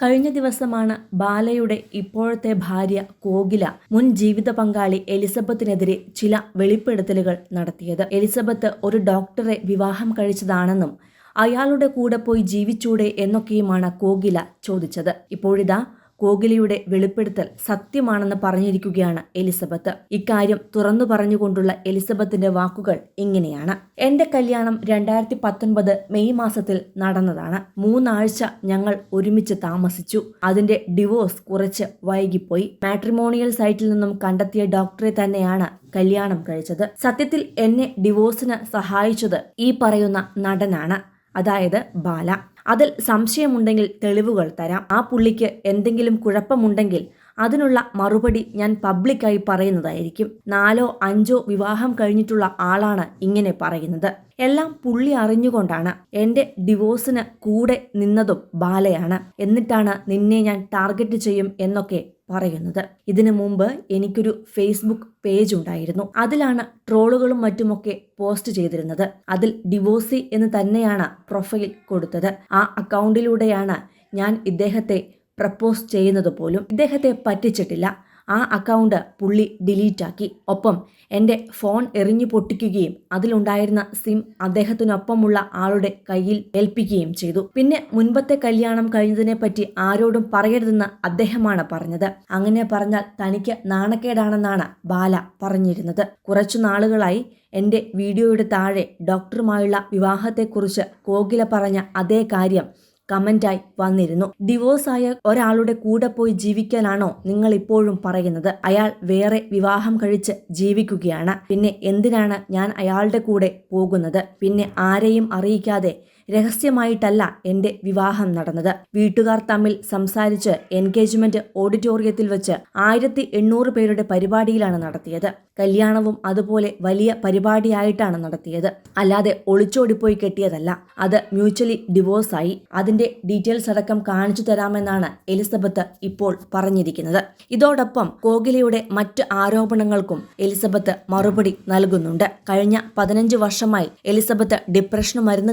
കഴിഞ്ഞ ദിവസമാണ് ബാലയുടെ ഇപ്പോഴത്തെ ഭാര്യ കോകില മുൻ ജീവിത പങ്കാളി എലിസബത്തിനെതിരെ ചില വെളിപ്പെടുത്തലുകൾ നടത്തിയത്. എലിസബത്ത് ഒരു ഡോക്ടറെ വിവാഹം കഴിച്ചതാണെന്നും അയാളുടെ കൂടെ പോയി ജീവിച്ചൂടെ എന്നൊക്കെയുമാണ് കോകില ചോദിച്ചത്. ഇപ്പോഴിതാ കോകിലയുടെ വെളിപ്പെടുത്തൽ സത്യമാണെന്ന് പറഞ്ഞിരിക്കുകയാണ് എലിസബത്ത്. ഇക്കാര്യം തുറന്നു പറഞ്ഞുകൊണ്ടുള്ള എലിസബത്തിന്റെ വാക്കുകൾ ഇങ്ങനെയാണ്. എന്റെ കല്യാണം രണ്ടായിരത്തി പത്തൊൻപത് മെയ് മാസത്തിൽ നടന്നതാണ്. മൂന്നാഴ്ച ഞങ്ങൾ ഒരുമിച്ച് താമസിച്ചു. അതിന്റെ ഡിവോഴ്സ് കുറച്ച് വൈകിപ്പോയി. മാട്രിമോണിയൽ സൈറ്റിൽ നിന്നും കണ്ടെത്തിയ ഡോക്ടറെ തന്നെയാണ് കല്യാണം കഴിച്ചത്. സത്യത്തിൽ എന്നെ ഡിവോഴ്സിന് സഹായിച്ചത് ഈ പറയുന്ന നടനാണ്. അതായത് ബാല. അതിൽ സംശയമുണ്ടെങ്കിൽ തെളിവുകൾ തരാം. ആ പുള്ളിക്ക് എന്തെങ്കിലും കുഴപ്പമുണ്ടെങ്കിൽ അതിനുള്ള മറുപടി ഞാൻ പബ്ലിക്കായി പറയുന്നതായിരിക്കും. നാലോ അഞ്ചോ വിവാഹം കഴിഞ്ഞിട്ടുള്ള ആളാണ് ഇങ്ങനെ പറയുന്നത്. എല്ലാം പുള്ളി അറിഞ്ഞുകൊണ്ടാണ്. എന്റെ ഡിവോഴ്സിന് കൂടെ നിന്നതും ബാലയാണ്. എന്നിട്ടാണ് നിന്നെ ഞാൻ ടാർഗറ്റ് ചെയ്യും എന്നൊക്കെ പറയുന്നത്. ഇതിനു മുമ്പ് എനിക്കൊരു ഫേസ്ബുക്ക് പേജ് ഉണ്ടായിരുന്നു. അതിലാണ് ട്രോളുകളും മറ്റുമൊക്കെ പോസ്റ്റ് ചെയ്തിരുന്നത്. അതിൽ ഡിവോഴ്സി എന്ന് തന്നെയാണ് പ്രൊഫൈൽ കൊടുത്തത്. ആ അക്കൗണ്ടിലൂടെയാണ് ഞാൻ ഇദ്ദേഹത്തെ പ്രപ്പോസ് ചെയ്യുന്നത് പോലും. ഇദ്ദേഹത്തെ പറ്റിച്ചിട്ടില്ല. ആ അക്കൗണ്ട് പുള്ളി ഡിലീറ്റാക്കി ഒപ്പം എന്റെ ഫോൺ എറിഞ്ഞു പൊട്ടിക്കുകയും അതിലുണ്ടായിരുന്ന സിം അദ്ദേഹത്തിനൊപ്പമുള്ള ആളുടെ കയ്യിൽ ഏൽപ്പിക്കുകയും ചെയ്തു. പിന്നെ മുൻപത്തെ കല്യാണം കഴിഞ്ഞതിനെ പറ്റി ആരോടും പറയരുതെന്ന് അദ്ദേഹമാണ് പറഞ്ഞത്. അങ്ങനെ പറഞ്ഞാൽ തനിക്ക് നാണക്കേടാണെന്നാണ് ബാല പറഞ്ഞിരുന്നത്. കുറച്ചു നാളുകളായി എന്റെ വീഡിയോയുടെ താഴെ ഡോക്ടറുമായുള്ള വിവാഹത്തെക്കുറിച്ച് കോകില പറഞ്ഞ അതേ കാര്യം കമന്റായി വന്നിരുന്നു. ഡിവോഴ്സായ ഒരാളുടെ കൂടെ പോയി ജീവിക്കാനാണോ നിങ്ങൾ ഇപ്പോഴും പറയുന്നത്? അയാൾ വേറെ വിവാഹം കഴിച്ച് ജീവിക്കുകയാണ്. പിന്നെ എന്തിനാണ് ഞാൻ അയാളുടെ കൂടെ പോകുന്നത്? പിന്നെ ആരെയും അറിയിക്കാതെ രഹസ്യമായിട്ടല്ല എന്റെ വിവാഹം നടന്നത്. വീട്ടുകാർ തമ്മിൽ സംസാരിച്ച് എൻഗേജ്മെന്റ് ഓഡിറ്റോറിയത്തിൽ വെച്ച് ആയിരത്തി എണ്ണൂറ് പേരുടെ പരിപാടിയിലാണ് നടത്തിയത്. കല്യാണവും അതുപോലെ വലിയ പരിപാടിയായിട്ടാണ് നടത്തിയത്. അല്ലാതെ ഒളിച്ചോടിപ്പോയി കെട്ടിയതല്ല. അത് മ്യൂച്വലി ഡിവോഴ്സായി അതിന്റെ ഡീറ്റെയിൽസ് അടക്കം കാണിച്ചു തരാമെന്നാണ് എലിസബത്ത് ഇപ്പോൾ പറഞ്ഞിരിക്കുന്നത്. ഇതോടൊപ്പം കോഗിലയുടെ മറ്റ് ആരോപണങ്ങൾക്കും എലിസബത്ത് മറുപടി നൽകുന്നുണ്ട്. കഴിഞ്ഞ പതിനഞ്ച് വർഷമായി എലിസബത്ത് ഡിപ്രഷന് മരുന്ന്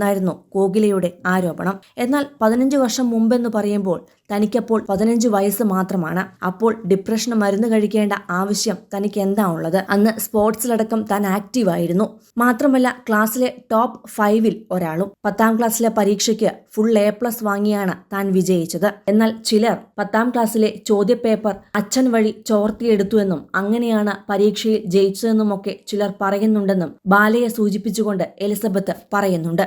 കഴിക്കുന്നുണ്ടെന്നായിരുന്നു കോകിലയുടെ ആരോപണം. എന്നാൽ പതിനഞ്ച് വർഷം മുമ്പെന്ന് പറയുമ്പോൾ തനിക്കപ്പോൾ പതിനഞ്ച് വയസ്സ് മാത്രമാണ്. അപ്പോൾ ഡിപ്രഷന് മരുന്ന് കഴിക്കേണ്ട ആവശ്യം തനിക്ക് എന്താ ഉള്ളത് അന്ന് സ്പോർട്സിലടക്കം താൻ ആക്റ്റീവായിരുന്നു. മാത്രമല്ല ക്ലാസ്സിലെ ടോപ്പ് ഫൈവിൽ ഒരാളും പത്താം ക്ലാസ്സിലെ പരീക്ഷയ്ക്ക് ഫുൾ എ പ്ലസ് വാങ്ങിയാണ് താൻ വിജയിച്ചത്. എന്നാൽ ചിലർ പത്താം ക്ലാസ്സിലെ ചോദ്യപേപ്പർ അച്ഛൻ വഴി ചോർത്തിയെടുത്തുവെന്നും അങ്ങനെയാണ് പരീക്ഷയിൽ ജയിച്ചതെന്നുമൊക്കെ ചിലർ പറയുന്നുണ്ടെന്നും ബാലയെ സൂചിപ്പിച്ചുകൊണ്ട് എലിസബത്ത് പറയുന്നുണ്ട്.